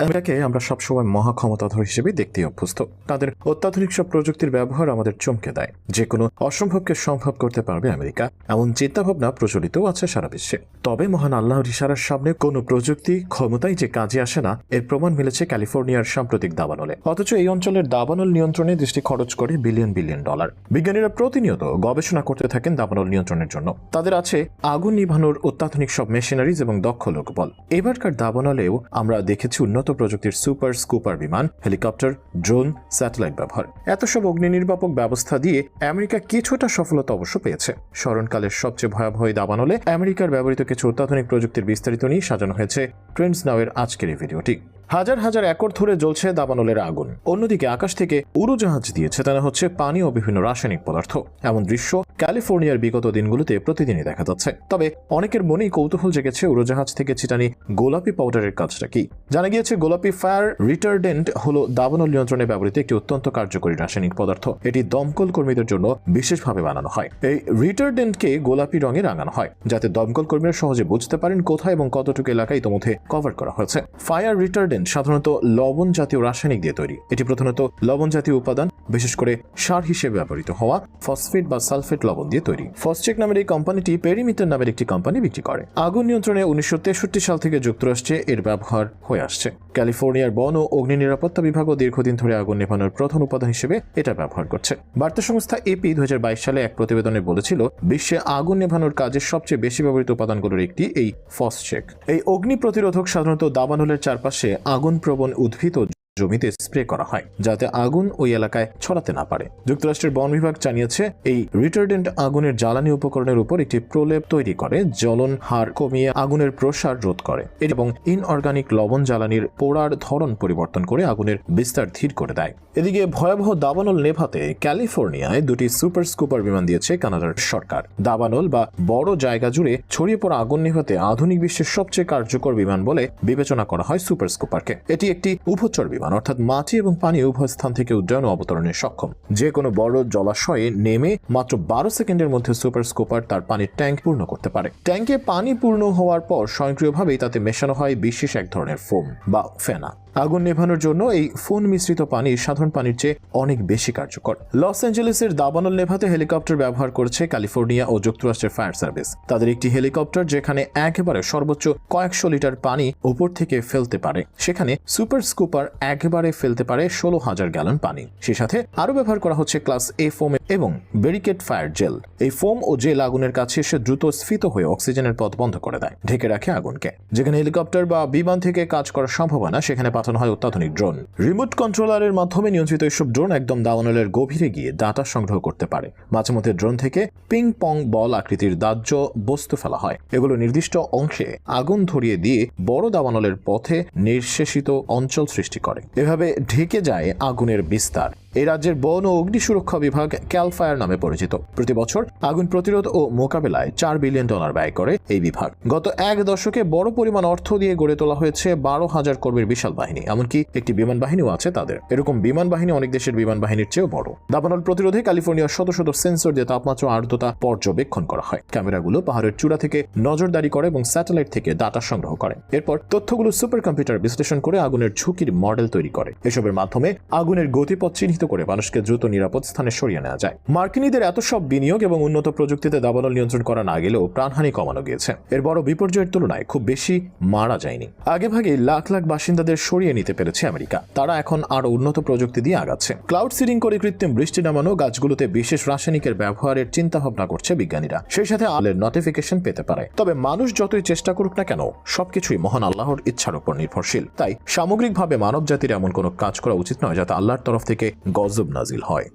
আমেরিকাকে আমরা সবসময় মহাক্ষমতাধর হিসেবে দেখতে অভ্যস্ত। তাদের অত্যাধুনিক সব প্রযুক্তির ব্যবহার আমাদের চমকে দেয়। যে কোনো অসম্ভবকে সম্ভব করতে পারবে আমেরিকা। এমন চিন্তাভাবনা প্রচলিতও আছে সারা বিশ্বে। তবে মহান আল্লাহর ইশারার সামনে কোনো প্রযুক্তি ক্ষমতাই যে কাজে আসে না, এর প্রমাণ মিলেছে ক্যালিফোর্নিয়ার সাম্প্রতিক দাবানলে। অথচ এই অঞ্চলের দাবানল নিয়ন্ত্রণে দৃষ্টি খরচ করে বিলিয়ন বিলিয়ন ডলার। বিজ্ঞানীরা প্রতিনিয়ত গবেষণা করতে থাকেন দাবানল নিয়ন্ত্রণের জন্য। তাদের আছে আগুন নিভানোর অত্যাধুনিক সব মেশিনারিজ এবং দক্ষ লোকবল। এবারকার দাবানলেও আমরা দেখেছি উন্নত প্রযুক্তির সুপার স্কুপার বিমান, হেলিকপ্টার, ড্রোন, স্যাটেলাইট ব্যবহার। এত সব অগ্নি নির্বাপক ব্যবস্থা দিয়ে আমেরিকা কিছুটা সফলতা অবশ্য পেয়েছে। স্মরণকালের সবচেয়ে ভয়াবহ দাবানলে আমেরিকার ব্যবহৃত কিছু অত্যাধুনিক প্রযুক্তির বিস্তারিত নিয়ে সাজানো হয়েছে। ট্রেন্ডস নাওয়ের আজকের এই ভিডিওটি। হাজার হাজার একর ধরে জ্বলছে দাবানলের আগুন। অন্যদিকে আকাশ থেকে উড়োজাহাজ দিয়ে ছেটানো হচ্ছে পানি ও বিভিন্ন রাসায়নিক পদার্থ। এমন দৃশ্য ক্যালিফোর্নিয়ার বিগত দিনগুলোতে প্রতিদিনই দেখা যাচ্ছে। তবে অনেকের মনেই কৌতূহল জেগেছে উড়োজাহাজ থেকে ছিটানি গোলাপি পাউডারের কাজটা কি? জানা গিয়েছে, গোলাপি ফায়ার রিটার্ডেন্ট হলো দাবানল নিয়ন্ত্রণে ব্যবহৃত একটি অত্যন্ত কার্যকরী রাসায়নিক পদার্থ। এটি দমকল কর্মীদের জন্য বিশেষভাবে বানানো হয়। এই রিটার্ডেন্টকে গোলাপি রঙে রাঙানো হয়, যাতে দমকল কর্মীরা সহজে বুঝতে পারেন কোথায় এবং কতটুকু এলাকা ইতোমধ্যে কভার করা হয়েছে। ফায়ার রিটার্ডেন্ট সাধারণত লবণ জাতীয় রাসায়নিক দিয়ে তৈরি। এটি প্রধানত লবণ জাতীয় উপাদান, বিশেষ করে সার হিসেবে ব্যবহৃত হওয়া ফসফেট বা সালফেট লবণ দিয়ে তৈরি। ফসচেক নামের এই কোম্পানিটি পেরিমিটার নামের একটি কোম্পানি বিক্রি করে। আগুন নিয়ন্ত্রণে উনিশশো তেষট্টি সাল থেকে যুক্তরাষ্ট্রে এর ব্যবহার হয়ে আসছে। ক্যালিফোর্নিয়ার বন ও অগ্নি নিরাপত্তা বিভাগও দীর্ঘদিন ধরে আগুন নেভানোর প্রধান উপাদান হিসেবে এটা ব্যবহার করছে। বার্তা সংস্থা এপি দু হাজার বাইশ সালে এক প্রতিবেদনে বলেছিল, বিশ্বে আগুন নেভানোর কাজে সবচেয়ে বেশি ব্যবহৃত উপাদানগুলোর একটি এই ফসচেক এই অগ্নি প্রতিরোধক সাধারণত দাবানলের চারপাশে আগুন প্রবণ উদ্ভিদ ও জমিতে স্প্রে করা হয়, যাতে আগুন ওই এলাকায় ছড়াতে না পারে। যুক্তরাষ্ট্রের বন বিভাগ জানিয়েছে, এই রিটার্ডেন্ট আগুনের জ্বালানি উপকরণের উপর একটি প্রলেপ তৈরি করে, জ্বলন হার কমিয়ে আগুনের প্রসার রোধ করে। এবং ইনঅর্গানিক লবণ জ্বালানির পোড়ার ধরন পরিবর্তন করে আগুনের বিস্তার ধীর করে দেয়। এদিকে ভয়াবহ দাবানল নেভাতে ক্যালিফোর্নিয়ায় দুটি সুপার স্কুপার বিমান দিয়েছে কানাডার সরকার। দাবানল বা বড় জায়গা জুড়ে ছড়িয়ে পড়া আগুন নেভাতে আধুনিক বিশ্বের সবচেয়ে কার্যকর বিমান বলে বিবেচনা করা হয় সুপার স্কুপারকে। এটি একটি উভচর বিমান। অর্থাৎ মাটি এবং পানি উভয় স্থান থেকে উড্ডয়ন অবতরণে সক্ষম। যে কোনো বড় জলাশয়ে নেমে মাত্র বারো সেকেন্ডের মধ্যে সুপার স্কোপার তার পানির ট্যাঙ্ক পূর্ণ করতে পারে। ট্যাঙ্কে পানি পূর্ণ হওয়ার পর স্বয়ংক্রিয়ভাবেই তাতে মেশানো হয় বিশেষ এক ধরনের ফোম বা ফেনা। আগুন নেভানোর জন্য এই ফোন মিশ্রিত পানি সাধারণ পানির চেয়ে অনেক বেশি কার্যকর। লস অ্যাঞ্জেলেসের দাবানল নেভাতে হেলিকপ্টার ব্যবহার করছে ক্যালিফোর্নিয়া ও যুক্তরাষ্ট্রের ফায়ার সার্ভিস। তাদের একটি হেলিকপ্টার যেখানে একেবারে সর্বোচ্চ কয়েকশো লিটার পানি উপর থেকে ফেলতে পারে। সেখানে সুপার স্কুপার একেবারে ফেলতে পারে ষোলো হাজার গ্যালন পানি। সে সাথে আরও ব্যবহার করা হচ্ছে ক্লাস এ ফোম এবং ব্যারিকেড ফায়ার জেল। এই ফোম ও জেল আগুনের কাছে এসে দ্রুত স্ফীত হয়ে অক্সিজেনের পথ বন্ধ করে দেয়, ঢেকে রাখে আগুনকে। যেখানে হেলিকপ্টার বা বিমান থেকে কাজ করার সম্ভাবনা, সেখানে পাঠানো হয় অত্যাধুনিক ড্রোন। রিমোট কন্ট্রোলারের মাধ্যমে নিয়ন্ত্রিত এসব ড্রোন একদম দাওয়ানলের গভীরে গিয়ে ডাটা সংগ্রহ করতে পারে। মাঝে মধ্যে ড্রোন থেকে পিং পং বল আকৃতির দাহ্য বস্তু ফেলা হয়। এগুলো নির্দিষ্ট অংশে আগুন ধরিয়ে দিয়ে বড় দাবানলের পথে নির্শেষিত অঞ্চল সৃষ্টি করে। এভাবে ঢেকে যায় আগুনের বিস্তার। এই রাজ্যের বন ও অগ্নি সুরক্ষা বিভাগ ক্যালফায়ার নামে পরিচিত। প্রতি বছর আগুন প্রতিরোধ ও মোকাবেলায় চার বিলিয়ন ডলার ব্যয় করে এই বিভাগ। গত এক দশকে বড় পরিমাণ অর্থ দিয়ে গড়ে তোলা হয়েছে বারো হাজার কর্মীর বিশাল বাহিনী, এমনকি একটি বিমান বাহিনীও আছে তাদের। এরকম বিমান বাহিনী অনেক দেশের বিমান বাহিনীর চেয়েও বড়। দাবানল প্রতিরোধে ক্যালিফোর্নিয়ার শত শত সেন্সর দিয়ে তাপমাত্রা আর্দ্রতা পর্যবেক্ষণ করা হয়। ক্যামেরাগুলো পাহাড়ের চূড়া থেকে নজরদারি করে এবং স্যাটেলাইট থেকে ডাটা সংগ্রহ করে। এরপর তথ্যগুলো সুপার কম্পিউটার বিশ্লেষণ করে আগুনের ঝুঁকির মডেল তৈরি করে। এসবের মাধ্যমে আগুনের গতিপথ চিহ্নিত করে মানুষকে দ্রুত নিরাপদ স্থানে সরিয়ে নেওয়া যায়। মার্কিনীদের এত সব বিনিয়োগ এবং উন্নত প্রযুক্তিতে দাবানল নিয়ন্ত্রণ করা না গেলেও প্রাণহানি কমানো গিয়েছে। এর বড় বিপর্যয়ের তুলনায় খুব বেশি মারা যায়নি। আগেভাগে লাখ লাখ বাসিন্দাদের সরিয়ে নিতে পেরেছে আমেরিকা। তারা এখন আরও উন্নত প্রযুক্তি দিয়ে আগাচ্ছে। ক্লাউড সিডিং করে কৃত্রিম বৃষ্টি নামানো গাছগুলোতে বিশেষ রাসায়নিকের ব্যবহারের চিন্তা ভাবনা করছে বিজ্ঞানীরা। সেই সাথে আলের নোটিফিকেশন পেতে পারে। তবে মানুষ যতই চেষ্টা করুক না কেন, সবকিছুই মহান আল্লাহর ইচ্ছার উপর নির্ভরশীল। তাই সামগ্রিকভাবে মানব জাতির এমন কোনো কাজ করা উচিত নয়, যাতে আল্লাহর তরফ থেকে গজব নাজিল হয়।